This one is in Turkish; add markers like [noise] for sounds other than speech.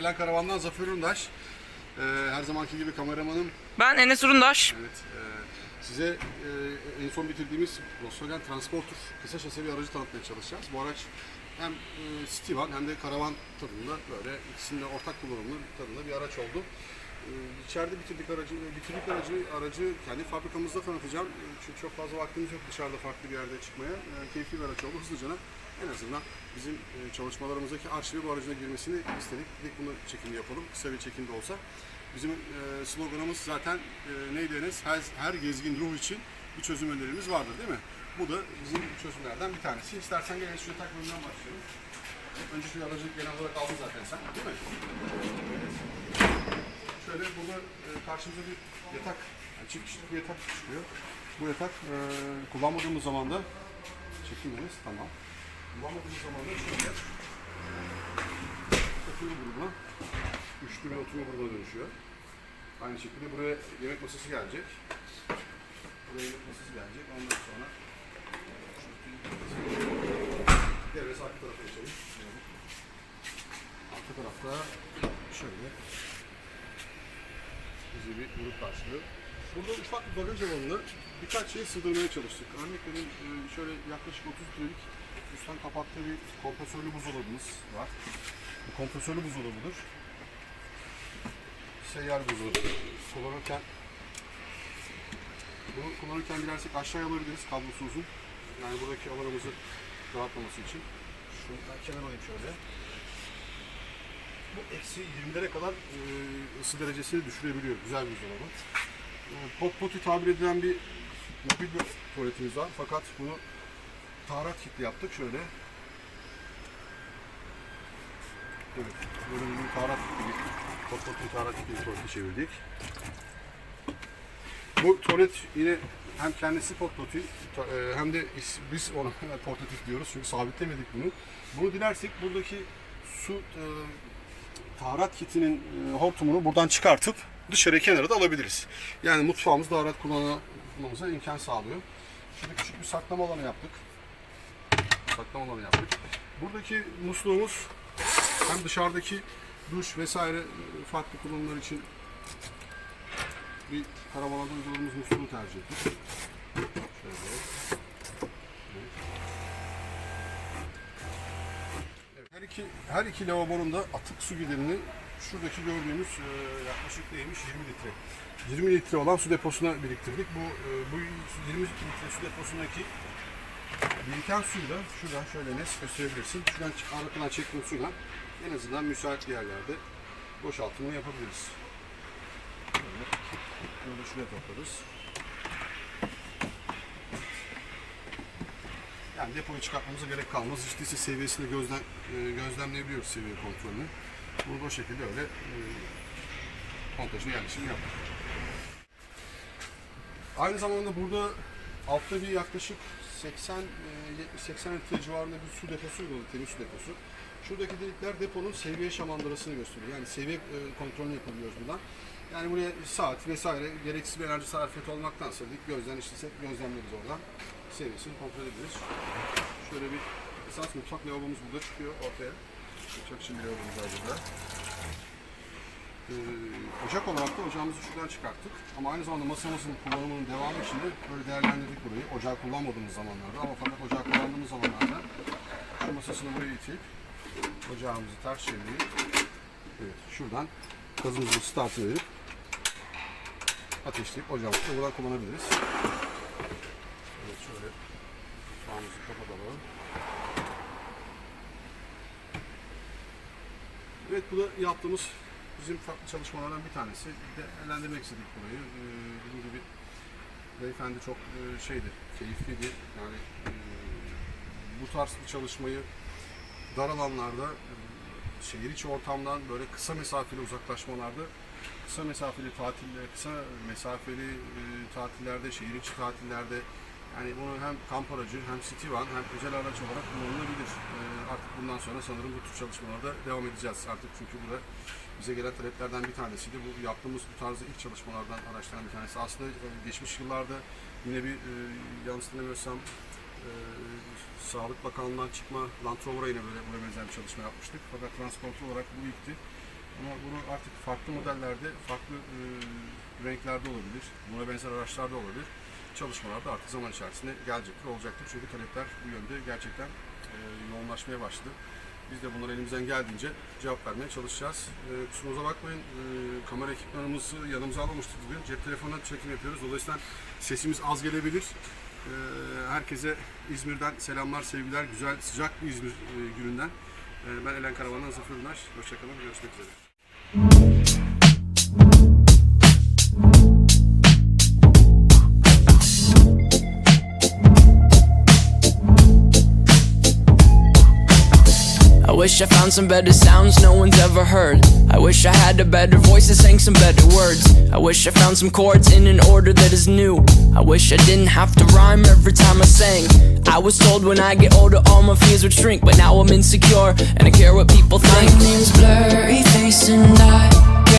Elen Karavan'dan Zafer Ündaş. Ee, her zamanki gibi kameramanım. Ben Enes Urundaş. Evet. e, size e, en son bitirdiğimiz Volkswagen Transporter kısa şase bir aracı tanıtmaya çalışacağız. Bu araç hem e, city van hem de karavan tadında böyle ikisinin de ortak kullanımlı tadında bir araç oldu. E, içeride bitirdik aracı, bitirdik aracı, aracı kendi fabrikamızda tanıtacağım. E, Çünkü çok fazla vaktimiz yok dışarıda farklı bir yerde çıkmaya. E, keyifli bir araç oldu. Hızlıca en azından bizim e, çalışmalarımızdaki arşive bu aracına girmesini istedik. Dedik bunu çekim yapalım. Kısa bir çekim de olsa. Bizim e, sloganımız zaten e, neydi Enes? Her, her gezgin ruh için bir çözüm önerimiz vardır değil mi? Bu da bizim çözümlerden bir tanesi. İstersen gel şu yatak bölümünden başlayalım. Önceki aracı genel olarak aldın zaten sen değil mi? Şöyle burada karşımıza bir yatak, yani çift kişilik bir yatak çıkıyor. Bu yatak kullanmadığımız zaman da çekilmeniz tamam. Kullanmadığımız zaman da şöyle oturma grubuna, üçlü bir oturma grubuna dönüşüyor. Aynı şekilde buraya yemek masası gelecek. Buraya yemek masası gelecek. Ondan sonra Devresi arka tarafa geçelim. Arka tarafta şöyle bizi bir grup karşılıyor. Burada ufak bir bagaj alanına birkaç şey sığdırmaya çalıştık. Örnek vereyim e, şöyle yaklaşık 30 litrelik üstten kapaklı bir kompresörlü buzdolabımız var. Bu kompresörlü buzdolabıdır. Seyyar buzdolabı kullanırken bunu kullanırken dilersek aşağıya alabiliriz kablosu uzun. Yani buradaki alanımızı rahatlaması için. Şunu ben kenara alayım şöyle. Bu eksi 20'lere kadar ısı derecesini düşürebiliyor. Güzel bir buzdolabı. Pot poti tabir edilen bir mobil bir tuvaletimiz var. Fakat bunu taharat kitli yaptık şöyle. Evet, böyle bir taharat kitli poti taharat kitli tuvalete çevirdik. Bu tuvalet yine hem kendisi portatif e, hem de biz ona [laughs] portatif diyoruz çünkü sabitlemedik bunu. Bunu dilersek buradaki su e, taharat kitinin e, hortumunu buradan çıkartıp dışarı kenara da alabiliriz. Yani mutfağımız daha rahat kullanmamıza imkan sağlıyor. Şurada küçük bir saklama alanı yaptık. Saklama alanı yaptık. Buradaki musluğumuz hem dışarıdaki duş vesaire e, farklı kullanımlar için bir karavanada uyguladığımız musluğu tercih ettik. Şöyle. Evet, her iki her iki lavabonun da atık su giderini şuradaki gördüğümüz e, yaklaşık neymiş 20 litre. 20 litre olan su deposuna biriktirdik. Bu e, bu 20 litre su deposundaki biriken suyu da şuradan şöyle net gösterebilirsin. Şuradan arkadan çektiğim suyla en azından müsait bir yerlerde boşaltımını yapabiliriz. Böyle. Bunu da şuraya toplarız. Yani depoyu çıkartmamıza gerek kalmaz. Hiç değilse seviyesini gözlem, e, gözlemleyebiliyoruz seviye kontrolünü. Bunu bu şekilde öyle e, montajını yerleşimi yaptık. Aynı zamanda burada altta bir yaklaşık 80 e, 70-80 litre civarında bir su deposu uyguladı, temiz su deposu. Şuradaki delikler deponun seviye şamandırasını gösteriyor. Yani seviye e, kontrolünü yapabiliyoruz buradan. Yani buraya saat vesaire gereksiz bir enerji sarfiyat olmaktansa dik gözden işlesek gözlemleriz oradan. Seviyesini kontrol ederiz. Şöyle bir esas mutfak lavabomuz burada çıkıyor ortaya. Mutfak için bir lavabomuz var burada. Ee, ocak olarak da ocağımızı şuradan çıkarttık. Ama aynı zamanda masamızın kullanımının devamı için de böyle değerlendirdik burayı. Ocağı kullanmadığımız zamanlarda ama fakat ocağı kullandığımız zamanlarda şu masasını buraya itip ocağımızı ters çevirip evet, şuradan gazımızın startını verip ateşleyip ocağımızı da buradan kullanabiliriz. Evet şöyle mutfağımızı kapatalım. Evet bu da yaptığımız bizim farklı çalışmalardan bir tanesi. Değerlendirmek istedik burayı. Ee, dediğim gibi beyefendi çok e, şeydi, keyifliydi. Yani e, bu tarz bir çalışmayı dar alanlarda, e, şehir içi ortamdan böyle kısa mesafeli uzaklaşmalarda, kısa mesafeli tatiller, kısa mesafeli e, tatillerde, şehir içi tatillerde yani bunu hem kamp aracı hem city van hem özel araç olarak kullanılabilir. E, artık bundan sonra sanırım bu tür çalışmalarda devam edeceğiz artık çünkü bu da bize gelen taleplerden bir tanesiydi. Bu yaptığımız bu tarzda ilk çalışmalardan araçlardan bir tanesi. Aslında e, geçmiş yıllarda yine bir e, yanlış dinlemiyorsam e, Sağlık Bakanlığı'ndan çıkma Land Rover'a yine böyle buna benzer bir çalışma yapmıştık. Fakat transporter olarak bu ilkti. Ama bunu artık farklı modellerde, farklı e, renklerde olabilir. Buna benzer araçlarda olabilir. Çalışmalar da artık zaman içerisinde gelecektir, olacaktır. Çünkü talepler bu yönde gerçekten e, yoğunlaşmaya başladı. Biz de bunlara elimizden geldiğince cevap vermeye çalışacağız. E, kusurumuza bakmayın, e, kamera ekipmanımızı yanımıza almamıştık bugün. Cep telefonuna çekim yapıyoruz. Dolayısıyla sesimiz az gelebilir. E, herkese İzmir'den selamlar, sevgiler. Güzel, sıcak bir İzmir e, gününden. E, ben Elen Karavan'dan Zafer Ünler. Hoşçakalın, görüşmek üzere. I wish I found some better sounds no one's ever heard. I wish I had a better voice and sang some better words. I wish I found some chords in an order that is new. I wish I didn't have to rhyme every time I sang. I was told when I get older all my fears would shrink, but now I'm insecure and I care what people think. My name's blurry face and I